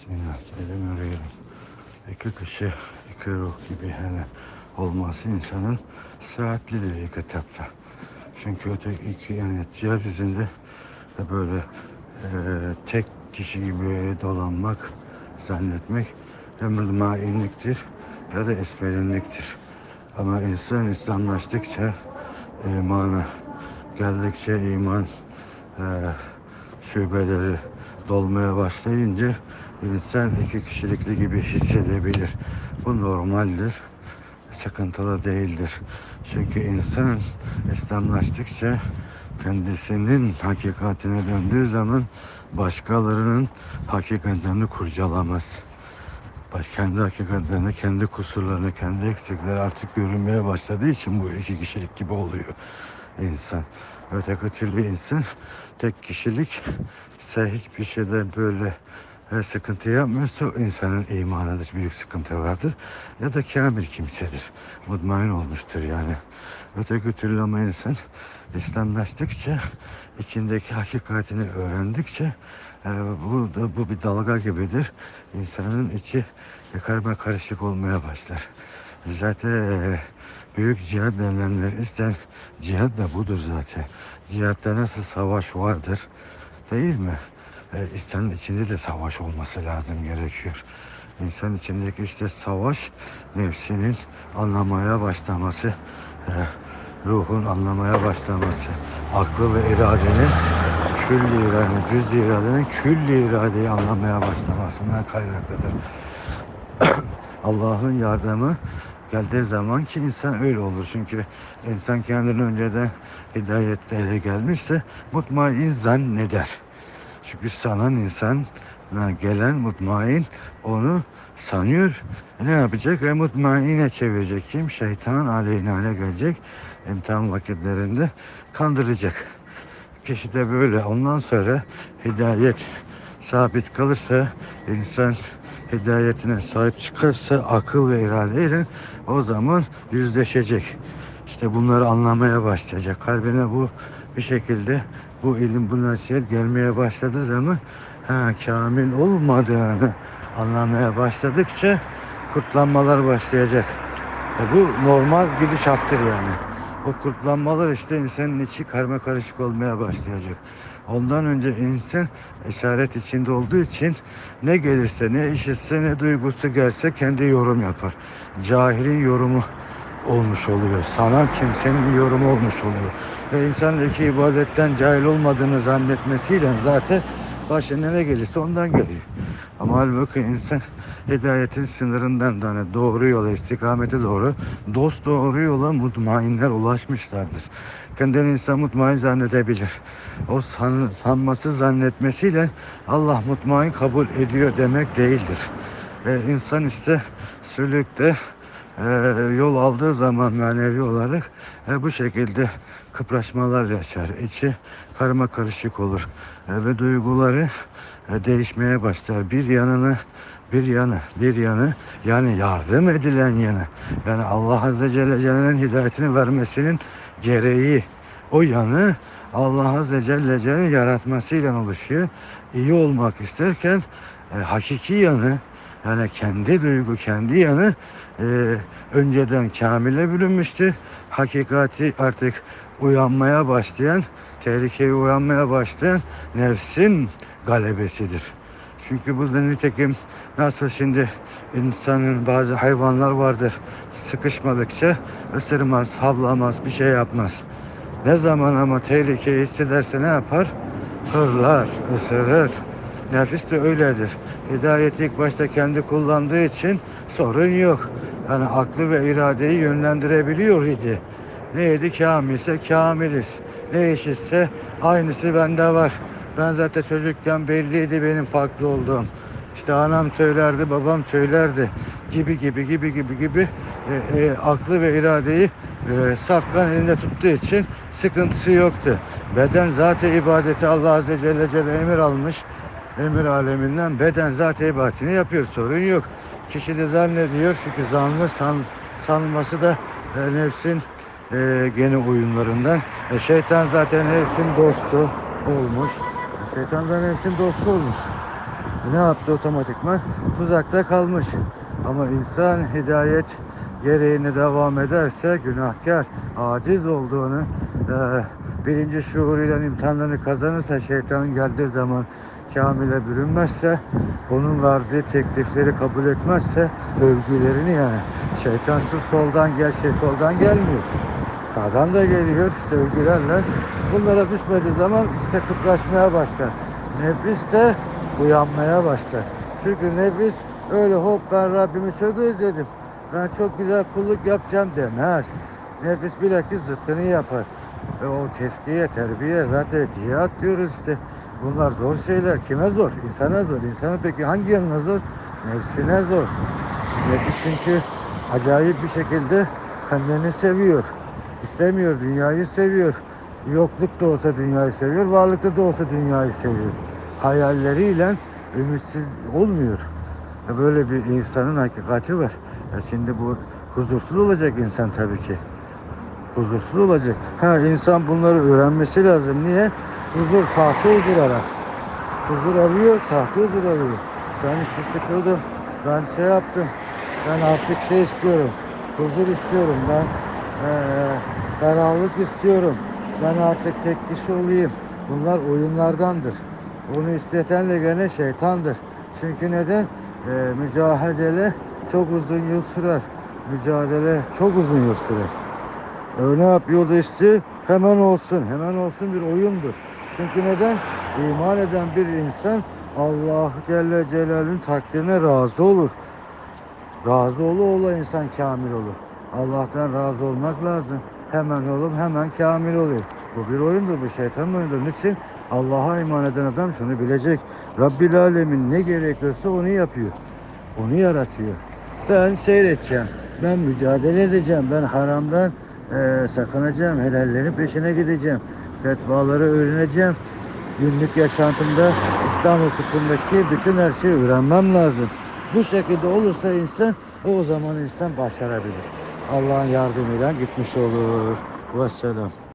Bismillahirrahmanirrahim. İki kişi, iki ruh gibi hani olması insanın saatlidir ilk etapta. Çünkü öteki iki yani yeryüzünde de böyle e, tek kişi gibi dolanmak, zannetmek emr mainliktir ya da esfelinliktir. Ama insan İslamlaştıkça imana geldikçe iman e, şubeleri dolmaya başlayınca insan iki kişilikli gibi hissedebilir. Bu normaldir. Sıkıntılı değildir. Çünkü insan İslamlaştıkça kendisinin hakikatine döndüğü zaman başkalarının hakikatlerini kurcalamaz. Kendi hakikatlerini, kendi kusurlarını, kendi eksikleri artık görünmeye başladığı için bu iki kişilik gibi oluyor insan. Öteki türlü insan tek kişilik ise hiçbir şeyde böyle e, sıkıntı yapmıyorsa insanın imanında büyük sıkıntı vardır. Ya da kamil kimsedir. Mutmain olmuştur yani. Öteki türlü ama insan İslamlaştıkça içindeki hakikatini öğrendikçe e, bu, bu bir dalga gibidir. İnsanın içi karma karışık olmaya başlar. Zaten e, büyük cihat denilenler isten cihat da budur zaten. Cihatta nasıl savaş vardır değil mi? E, insanın içinde de savaş olması lazım gerekiyor. İnsan içindeki işte savaş nefsinin anlamaya başlaması, e, ruhun anlamaya başlaması, aklı ve iradenin külli iradenin, cüz iradenin külli iradeyi anlamaya başlamasından kaynaklıdır. Allah'ın yardımı geldiği zaman ki insan öyle olur. Çünkü insan kendini önceden hidayette ele gelmişse mutmain zanneder. Çünkü sanan insan gelen mutmain onu sanıyor. Ne yapacak? E mutmaine çevirecek. Kim? Şeytan aleyhine gelecek. İmtihan vakitlerinde kandıracak. Kişi de böyle. Ondan sonra hidayet sabit kalırsa insan hidayetine sahip çıkarsa akıl ve iradeyle o zaman yüzleşecek. İşte bunları anlamaya başlayacak. Kalbine bu bir şekilde bu ilim, bu nasihat gelmeye başladığı zaman ha, kamil olmadığını anlamaya başladıkça kurtlanmalar başlayacak. E bu normal gidişattır yani. O kurtlanmalar işte insanın içi karma karışık olmaya başlayacak. Ondan önce insan esaret içinde olduğu için ne gelirse, ne işitse, ne duygusu gelse kendi yorum yapar. Cahilin yorumu olmuş oluyor. Sana kimsenin yorumu olmuş oluyor. Ve insandaki ibadetten cahil olmadığını zannetmesiyle zaten başına ne gelirse ondan geliyor. Ama halbuki insan hidayetin sınırından da hani doğru yola, istikamete doğru dost doğru yola mutmainler ulaşmışlardır. Kendini insan mutmain zannedebilir. O san, sanması zannetmesiyle Allah mutmain kabul ediyor demek değildir. Ee, insan işte sülükte e, yol aldığı zaman manevi olarak e, bu şekilde kıpraşmalar yaşar. İçi karma karışık olur E, ve duyguları e, değişmeye başlar. Bir yanını bir yanı, bir yanı yani yardım edilen yanı. Yani Allah Azze Celle Celle'nin hidayetini vermesinin gereği o yanı Allah Azze Celle Celle'nin yaratmasıyla oluşuyor. İyi olmak isterken e, hakiki yanı yani kendi duygu, kendi yanı e, önceden kamile bürünmüştü. Hakikati artık uyanmaya başlayan, tehlikeye uyanmaya başlayan nefsin galebesidir. Çünkü bu da nitekim nasıl şimdi insanın bazı hayvanlar vardır sıkışmadıkça ısırmaz, havlamaz, bir şey yapmaz. Ne zaman ama tehlikeyi hissederse ne yapar? Hırlar, ısırır. Nefis de öyledir. Hidayet ilk başta kendi kullandığı için sorun yok. Yani aklı ve iradeyi yönlendirebiliyor idi. Neydi? Kamilse kamiliz. Ne işitse aynısı bende var. Ben zaten çocukken belliydi benim farklı olduğum. İşte anam söylerdi, babam söylerdi gibi gibi gibi gibi gibi e, e, aklı ve iradeyi e, safkan elinde tuttuğu için sıkıntısı yoktu. Beden zaten ibadeti Allah Azze Celle Celle emir almış. Emir aleminden beden zaten ibadetini yapıyor. Sorun yok. Kişi de zannediyor çünkü zanlı san, sanması da e, nefsin e, gene oyunlarından. E, şeytan zaten nefsin dostu olmuş. E, şeytan da nefsin dostu olmuş. E ne yaptı otomatikman? Tuzakta kalmış. Ama insan hidayet gereğine devam ederse günahkar, aciz olduğunu e, birinci şuuruyla imtihanlarını kazanırsa şeytanın geldiği zaman kamile bürünmezse onun verdiği teklifleri kabul etmezse övgülerini yani şeytan sırf soldan gel şey soldan gelmiyor. Sağdan da geliyor işte övgülerle. Bunlara düşmediği zaman işte kıpraşmaya başlar. Nefis de uyanmaya başlar. Çünkü nefis öyle hop ben Rabbimi çok özledim. Ben çok güzel kulluk yapacağım demez. Nefis bilakis zıttını yapar. E o teskiye, terbiye zaten cihat diyoruz işte. Bunlar zor şeyler. Kime zor? İnsana zor. İnsanın peki hangi yanına zor? Nefsine zor. Nefis çünkü acayip bir şekilde kendini seviyor. İstemiyor, dünyayı seviyor. Yokluk da olsa dünyayı seviyor, varlıkta da olsa dünyayı seviyor. Hayalleriyle ümitsiz olmuyor. Ya Böyle bir insanın hakikati var. Ya şimdi bu huzursuz olacak insan tabii ki. Huzursuz olacak. Ha insan bunları öğrenmesi lazım. Niye? Huzur, sahte huzur arar. Huzur arıyor, sahte huzur arıyor. Ben işte sıkıldım. Ben şey yaptım. Ben artık şey istiyorum. Huzur istiyorum. Ben eee ferahlık istiyorum. Ben artık tek kişi olayım. Bunlar oyunlardandır. Bunu isteten de gene şeytandır. Çünkü neden? Eee mücadele çok uzun yıl sürer. Mücadele çok uzun yıl sürer. E, ne yapıyor da işte hemen olsun. Hemen olsun bir oyundur. Çünkü neden? İman eden bir insan Allah Celle Celaluhu'nun takdirine razı olur. Razı ola ola insan kamil olur. Allah'tan razı olmak lazım. Hemen olup hemen kamil oluyor. Bu bir oyundur, bu şeytanın oyundur. Niçin? Allah'a iman eden adam şunu bilecek. Rabbil Alemin ne gerekiyorsa onu yapıyor. Onu yaratıyor. Ben seyredeceğim. Ben mücadele edeceğim. Ben haramdan eee sakınacağım. Helallerin peşine gideceğim. Fetvaları öğreneceğim. Günlük yaşantımda İslam hukukundaki bütün her şeyi öğrenmem lazım. Bu şekilde olursa insan o zaman insan başarabilir. Allah'ın yardımıyla gitmiş olur. Vesselam.